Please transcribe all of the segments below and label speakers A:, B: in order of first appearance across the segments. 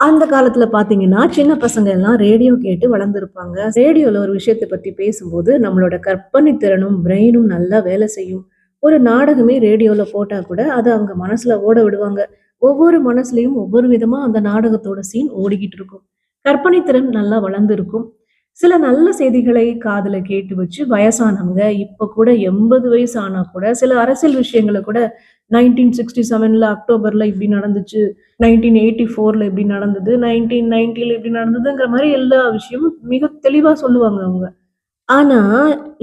A: அந்த காலத்துல பாத்தீங்கன்னா சின்ன பசங்க எல்லாம் ரேடியோ கேட்டு வளர்ந்துருப்பாங்க. ரேடியோல ஒரு விஷயத்தை பத்தி பேசும்போது நம்மளோட கற்பனை திறனும் பிரெயினும் நல்லா வேலை செய்யும். ஒரு நாடகமே ரேடியோல போட்டா கூட அதை அவங்க மனசுல ஓட விடுவாங்க. ஒவ்வொரு மனசுலயும் ஒவ்வொரு விதமா அந்த நாடகத்தோட சீன் ஓடிக்கிட்டு இருக்கும். கற்பனை திறன் நல்லா வளர்ந்துருக்கும். சில நல்ல செய்திகளை காதில் கேட்டு வச்சு வயசானவங்க இப்ப கூட எண்பது வயசு ஆனா கூட சில அரசியல் விஷயங்களை கூட நைன்டீன் சிக்ஸ்டி செவன்ல அக்டோபர்ல இப்படி நடந்துச்சு நைன்டீன் எயிட்டி ஃபோர்ல இப்படி நடந்தது நைன்டீன் நைன்டில இப்படி நடந்ததுங்கிற மாதிரி எல்லா விஷயமும் மிக தெளிவா சொல்லுவாங்க அவங்க. ஆனா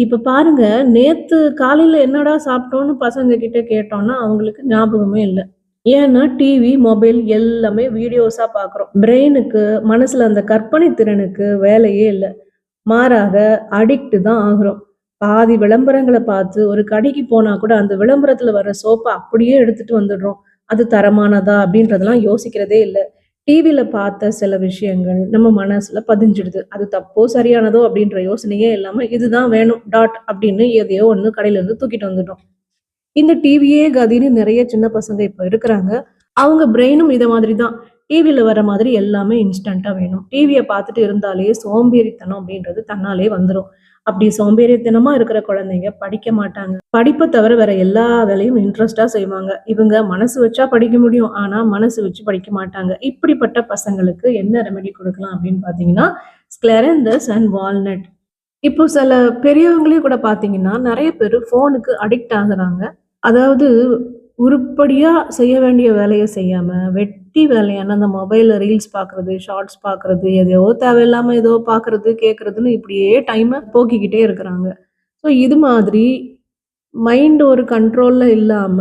A: இப்ப பாருங்க நேத்து காலையில என்னடா சாப்பிட்டோம்னு பசங்க கிட்ட கேட்டோம்னா அவங்களுக்கு ஞாபகமே இல்லை. ஏன்னா டிவி மொபைல் எல்லாமே வீடியோஸா பார்க்குறோம் பிரெயினுக்கு மனசுல அந்த கற்பனை திறனுக்கு வேலையே இல்லை. மாறாக அடிக்ட் தான் ஆகிறோம். பாதி விளம்பரங்களை பார்த்து ஒரு கடைக்கு போனா கூட அந்த விளம்பரத்துல வர சோப்பை அப்படியே எடுத்துட்டு வந்துடுறோம். அது தரமானதா அப்படின்றதெல்லாம் யோசிக்கிறதே இல்லை. டிவியில பார்த்த சில விஷயங்கள் நம்ம மனசுல பதிஞ்சிடுது. அது தப்போ சரியானதோ அப்படின்ற யோசனையே இல்லாம இதுதான் வேணும் டாட் அப்படின்னு எதையோ ஒண்ணு கடையில இருந்து தூக்கிட்டு வந்துட்டோம். இந்த டிவியே கதின்னு நிறைய சின்ன பசங்க இப்ப இருக்கிறாங்க. அவங்க பிரெயினும் இதை மாதிரி தான் டிவியில் வர மாதிரி எல்லாமே இன்ஸ்டண்ட்டாக வேணும். டிவியை பார்த்துட்டு இருந்தாலே சோம்பேறித்தனம் அப்படின்றது தன்னாலே வந்துடும் அப்படி சோம்பேறித்தனமாக இருக்கிற குழந்தைங்க படிக்க மாட்டாங்க. படிப்பை தவிர வேற எல்லா வேலையும் இன்ட்ரெஸ்டாக செய்வாங்க. இவங்க மனசு வச்சா படிக்க முடியும் ஆனால் மனசு வச்சு படிக்க மாட்டாங்க. இப்படிப்பட்ட பசங்களுக்கு என்ன ரெமெடி கொடுக்கலாம் அப்படின்னு பார்த்தீங்கன்னா ஸ்க்ளெரந்தஸ் அண்ட் வால்நட் இப்போ சில பெரியவங்களே கூட பார்த்தீங்கன்னா நிறைய பேர் ஃபோனுக்கு அடிக்ட் ஆகுறாங்க. அதாவது உருப்படியாக செய்ய வேண்டிய வேலையை செய்யாமல் வெட் வெட்டி வேலையான அந்த மொபைல்ல ரீல்ஸ் பார்க்குறது, ஷார்ட்ஸ் பார்க்குறது, எதையோ தேவையில்லாம ஏதோ பார்க்குறது, கேட்குறதுன்னு இப்படியே டைமை போக்கிக்கிட்டே இருக்கிறாங்க. ஸோ இது மாதிரி மைண்ட் ஒரு கண்ட்ரோல்ல இல்லாம,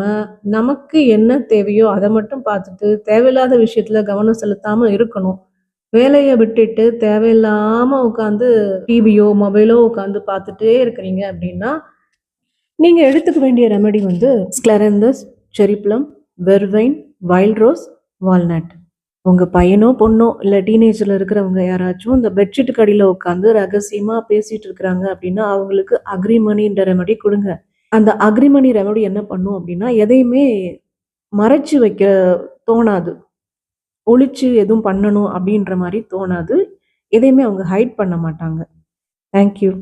A: நமக்கு என்ன தேவையோ அதை மட்டும் பார்த்துட்டு, தேவையில்லாத விஷயத்துல கவனம் செலுத்தாம இருக்கணும். வேலையை விட்டுட்டு தேவையில்லாம உட்காந்து டிவியோ, மொபைலோ உட்காந்து பார்த்துட்டே இருக்கிறீங்க அப்படின்னா, நீங்க எடுத்துக்க வேண்டிய ரெமெடி வந்து scleranthus, cherry plum vervain, wild rose, walnut. உங்க பையனோ, பொண்ணோ இல்லை டீனேஜில் இருக்கிறவங்க யாராச்சும் இந்த பெட்ஷீட்டுக்கு அடியில உட்காந்து ரகசியமா பேசிட்டு இருக்கிறாங்க அப்படின்னா, அவங்களுக்கு அக்ரிமணின்ற ரெமெடி கொடுங்க அந்த அக்ரிமணி ரெமெடி என்ன பண்ணும் அப்படின்னா, எதையுமே மறைச்சு வைக்க தோணாது. ஒழிச்சு எதுவும் பண்ணணும் அப்படின்ற மாதிரி தோணாது. எதையுமே அவங்க ஹைட் பண்ண மாட்டாங்க. Thank you.